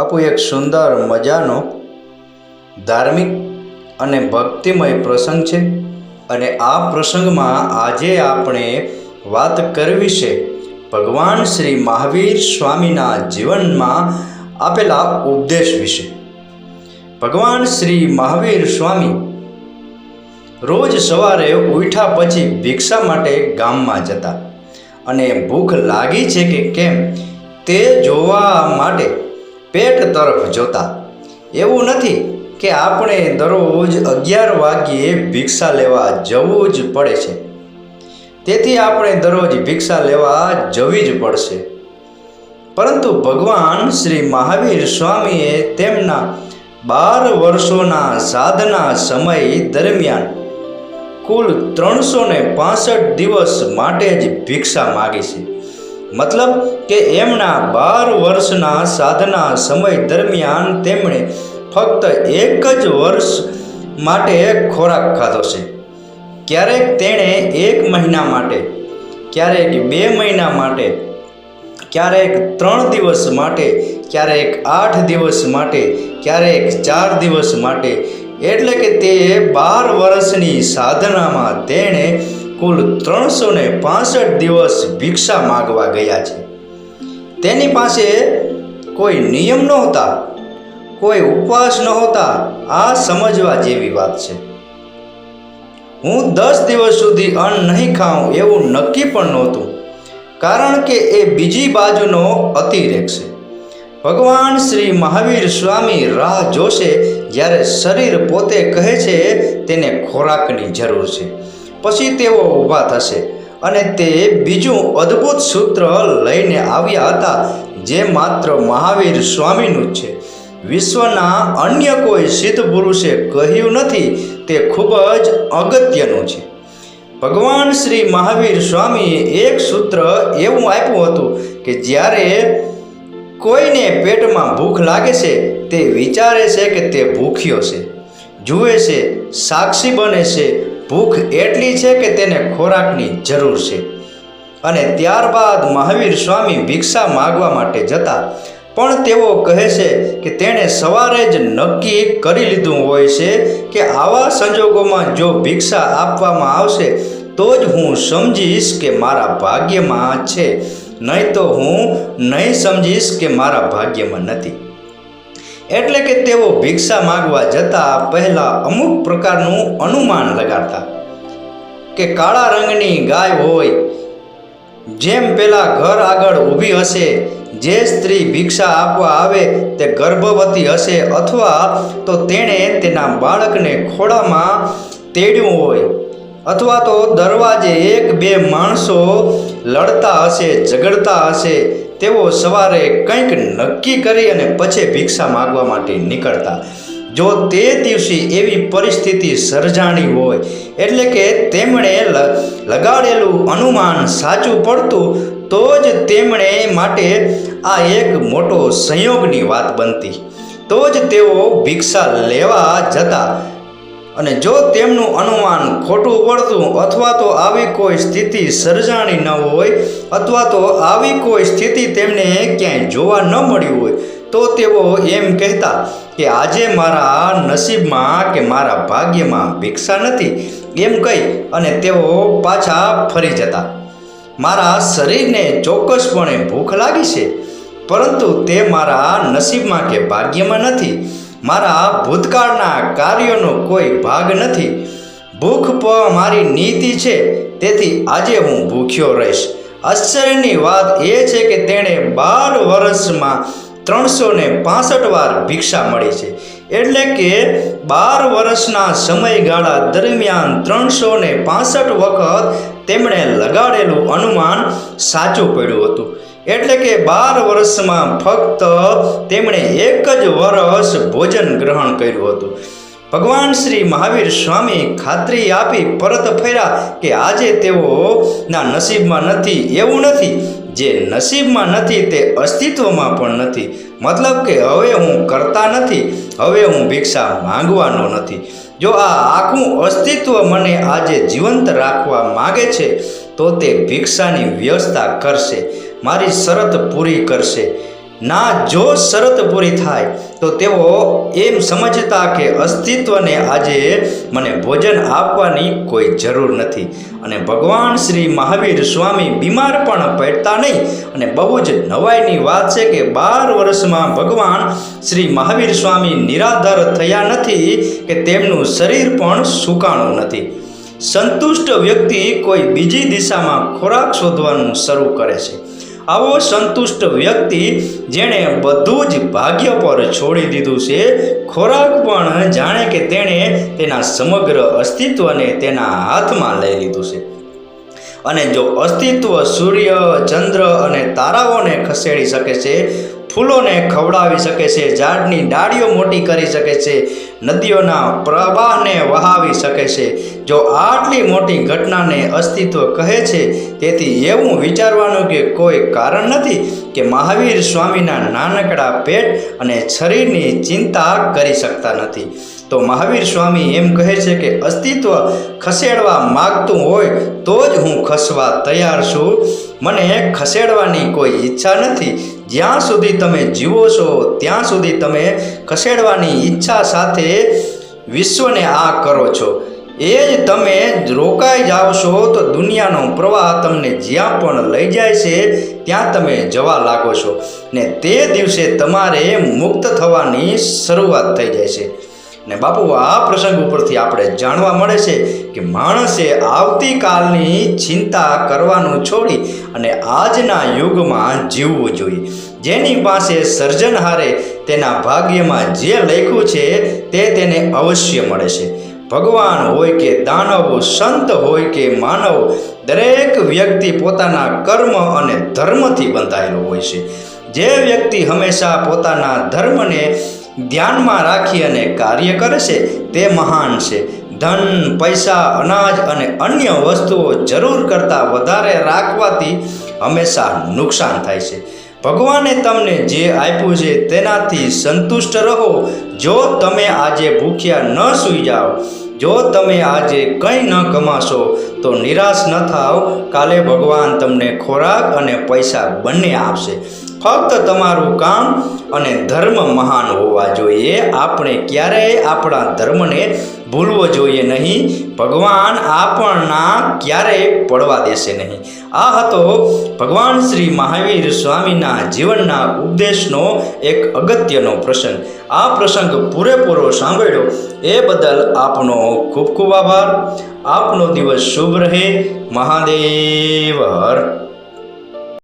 બાપુ, એક સુંદર મજાનો ધાર્મિક અને ભક્તિમય પ્રસંગ છે અને આ પ્રસંગમાં આજે આપણે વાત કરવી છે ભગવાન શ્રી મહાવીર સ્વામીના જીવનમાં આપેલા ઉપદેશ વિશે. ભગવાન શ્રી મહાવીર સ્વામી રોજ સવારે ઉઠ્યા પછી ભિક્ષા માટે ગામમાં જતા અને ભૂખ લાગી છે કે કેમ તે જોવા માટે પેટ તરફ જોતા. એવું નથી કે આપણે દરરોજ અગિયાર વાગ્યે ભિક્ષા લેવા જવું જ પડે છે. તેથી આપણે દરરોજ ભિક્ષા લેવા જવી જ પડશે. પરંતુ ભગવાન શ્રી મહાવીર સ્વામીએ તેમના બાર વર્ષોના સાધના સમય દરમિયાન કુલ ત્રણસો ને દિવસ માટે જ ભિક્ષા માગી છે. મતલબ કે એમના બાર વર્ષના સાધના સમય દરમિયાન તેમણે ફક્ત એક જ વર્ષ માટે ખોરાક ખાધો છે. ક્યારેક તેણે એક મહિના માટે, ક્યારેક બે મહિના માટે, ક્યારેક ત્રણ દિવસ માટે, ક્યારેક આઠ દિવસ માટે, ક્યારેક ચાર દિવસ માટે. એટલે કે તે બાર વર્ષની સાધનામાં તેણે કુલ ત્રણસો ને પાસઠ દિવસ ભિક્ષા માગવા ગયા છે. તેની પાસે કોઈ નિયમ નહોતા, કોઈ ઉપવાસ નહોતા, આ સમજવા જેવી વાત છે. હું દસ દિવસ સુધી અન્ન નહીં ખાઉં એવું નક્કી પણ નહોતું, કારણ કે એ બીજી બાજુનો અતિરેક છે. ભગવાન શ્રી મહાવીર સ્વામી રાહ જોશે જ્યારે શરીર પોતે કહે છે તેને ખોરાકની જરૂર છે. પછી તેઓ ઊભા થશે અને તે બીજું અદ્ભુત સૂત્ર લઈને આવ્યા હતા, જે માત્ર મહાવીર સ્વામીનું જ છે. વિશ્વના અન્ય કોઈ સિદ્ધ પુરુષે કહ્યું નથી, તે ખૂબ જ અગત્યનું છે. ભગવાન શ્રી મહાવીર સ્વામીએ એક સૂત્ર એવું આપ્યું હતું કે જ્યારે કોઈને પેટમાં ભૂખ લાગે છે, તે વિચારે છે કે તે ભૂખ્યો છે, જુએ છે, સાક્ષી બને છે ભૂખ એટલી છે કે તેને ખોરાકની જરૂર છે. અને ત્યારબાદ મહાવીર સ્વામી ભિક્ષા માગવા માટે જતા, પણ તેઓ કહે છે કે તેણે સવારે જ નક્કી કરી લીધું હોય છે કે આવા સંજોગોમાં જો ભિક્ષા આપવામાં આવશે, તો જ હું સમજીશ કે મારા ભાગ્યમાં છે. નહીં તો હું નહીં સમજીશ કે મારા ભાગ્યમાં નથી. એટલે કે તેઓ ભિક્ષા માગવા જતા પહેલા અમુક પ્રકારનું અનુમાન લગાડતા કે કાળા રંગની ગાય હોય, જેમ પેલા ઘર આગળ ઊભી હશે, જે સ્ત્રી ભિક્ષા આપવા આવે તે ગર્ભવતી હશે અથવા તો તેણે તેના બાળકને ખોળામાં તેડ્યું હોય અથવા તો દરવાજે એક બે માણસો લડતા હશે, ઝઘડતા હશે તેઓ સવારે કંઈક નક્કી કરી અને પછી ભિક્ષા માગવા માટે નીકળતા. જો તે દિવસે એવી પરિસ્થિતિ સર્જાણી હોય, એટલે કે તેમણે લગાડેલું અનુમાન સાચું પડતું, તો જ તેમણે માટે આ એક મોટો સંયોગની વાત બનતી. તો જ તેઓ ભિક્ષા લેવા જતા અને જો તેમનું અનુમાન ખોટું પડતું અથવા તો આવી કોઈ સ્થિતિ સર્જાણી ન હોય અથવા તો આવી કોઈ સ્થિતિ તેમને ક્યાંય જોવા ન મળ્યું હોય, તો તેઓ એમ કહેતા કે આજે મારા નસીબમાં કે મારા ભાગ્યમાં ભિક્ષા નથી, એમ કહી અને તેઓ પાછા ફરી જતા. મારા શરીરને ચોક્કસપણે ભૂખ લાગી છે, પરંતુ તે મારા નસીબમાં કે ભાગ્યમાં નથી મારા ભૂતકાળના કાર્યોનો કોઈ ભાગ નથી. ભૂખ મારી નીતિ છે, તેથી આજે હું ભૂખ્યો રહીશ. આશ્ચર્યની વાત એ છે કે તેણે બાર વર્ષમાં ત્રણસો ને પાસઠ વાર ભિક્ષા મળી છે. એટલે કે બાર વર્ષના સમયગાળા દરમિયાન ત્રણસો ને પાસઠ વખત તેમણે લગાડેલું અનુમાન સાચું પડ્યું હતું. એટલે કે બાર વર્ષમાં ફક્ત તેમણે એક જ વર્ષ ભોજન ગ્રહણ કર્યું હતું. ભગવાન શ્રી મહાવીર સ્વામી ખાતરી આપી પરત ફર્યા કે આજે તેઓના નસીબમાં નથી, એવું નથી. જે નસીબમાં નથી તે અસ્તિત્વમાં પણ નથી. મતલબ કે હવે હું કરતા નથી, હવે હું ભિક્ષા માંગવાનો નથી. જો આ આખું અસ્તિત્વ મને આજે જીવંત રાખવા માગે છે, તો તે ભિક્ષાની વ્યવસ્થા કરશે. મારી શરત પૂરી કરશે. ના, જો શરત પૂરી થાય, તો તેઓ એમ સમજતા કે અસ્તિત્વને આજે મને ભોજન આપવાની કોઈ જરૂર નથી. અને ભગવાન શ્રી મહાવીર સ્વામી બીમાર પણ પડતા નહીં. અને બહુ જ નવાઈની વાત છે કે બાર વર્ષમાં ભગવાન શ્રી મહાવીર સ્વામી નિરાધાર થયા નથી કે તેમનું શરીર પણ સુકાણું નથી. સંતુષ્ટ વ્યક્તિ કોઈ બીજી દિશામાં ખોરાક શોધવાનું શરૂ કરે છે. આવો સંતુષ્ટ વ્યક્તિ જેણે બધું જ ભાગ્ય પર છોડી દીધું છે. ખોરાક પણ જાણે કે તેણે તેના સમગ્ર અસ્તિત્વને તેના હાથમાં લઈ લીધું છે. અને જો અસ્તિત્વ સૂર્ય, ચંદ્ર અને તારાઓને ખસેડી શકે છે ફૂલોને ખવડાવી શકે છે, ઝાડની ડાળીઓ મોટી કરી શકે છે, નદીઓના પ્રવાહને વહાવી શકે છે. જો આટલી મોટી ઘટનાને અસ્તિત્વ કહે છે, તેથી એવું વિચારવાનું કે કોઈ કારણ નથી કે મહાવીર સ્વામીના નાનકડા પેટ અને શરીરની ચિંતા કરી શકતા નથી. તો મહાવીર સ્વામી એમ કહે છે કે અસ્તિત્વ ખસેડવા માગતું હોય તો જ હું ખસવા તૈયાર છું. મને ખસેડવાની કોઈ ઈચ્છા નથી જ્યાં સુધી તમે જીવો છો, ત્યાં સુધી તમે ખસેડવાની ઈચ્છા સાથે વિશ્વને આ કરો છો. એ જ તમે રોકાઈ જાઓ છો તો દુનિયાનો પ્રવાહ તમને જ્યાં પણ લઈ જાય છે, ત્યાં તમે જવા લાગો છો. ને તે દિવસે તમારે મુક્ત થવાની શરૂઆત થઈ જાય છે. ને બાપુ, આ પ્રસંગ ઉપરથી આપણે જાણવા મળે છે કે માણસે આવતીકાલની ચિંતા કરવાનું છોડી અને આજના યુગમાં જીવવું જોઈએ. જેની પાસે સર્જનહારે તેના ભાગ્યમાં જે લખ્યું છે તે તેને અવશ્ય મળે છે. ભગવાન હોય કે દાનવ, સંત હોય કે માનવ, દરેક વ્યક્તિ પોતાના કર્મ અને ધર્મથી બંધાયેલો હોય છે. જે વ્યક્તિ હંમેશા પોતાના ધર્મને ધ્યાનમાં રાખી અને કાર્ય કરે છે, તે મહાન છે. ધન, પૈસા, અનાજ અને અન્ય વસ્તુઓ જરૂર કરતાં વધારે રાખવાથી હંમેશા નુકસાન થાય છે. ભગવાને તમને જે આપ્યું છે, તેનાથી સંતુષ્ટ રહો. જો તમે આજે ભૂખ્યા ન સૂઈ જાઓ જો તમે આજે કંઈ ન કમાશો, તો નિરાશ ન થાવ. કાલે ભગવાન તમને ખોરાક અને પૈસા બંને આપશે. ફક્ત તમારું કામ અને ધર્મ મહાન હોવા જોઈએ. આપણે ક્યારેય આપણા ધર્મને ભૂલવો જોઈએ નહીં. ભગવાન આપણના ક્યારેય પડવા દેશે નહીં. આ હતો ભગવાન શ્રી મહાવીર સ્વામીના જીવનના ઉપદેશનો એક અગત્યનો પ્રસંગ. આ પ્રસંગ પૂરેપૂરો સાંભળ્યો. એ બદલ આપનો ખૂબ ખૂબ આભાર. આપનો દિવસ શુભ રહે. મહાદેવ હર.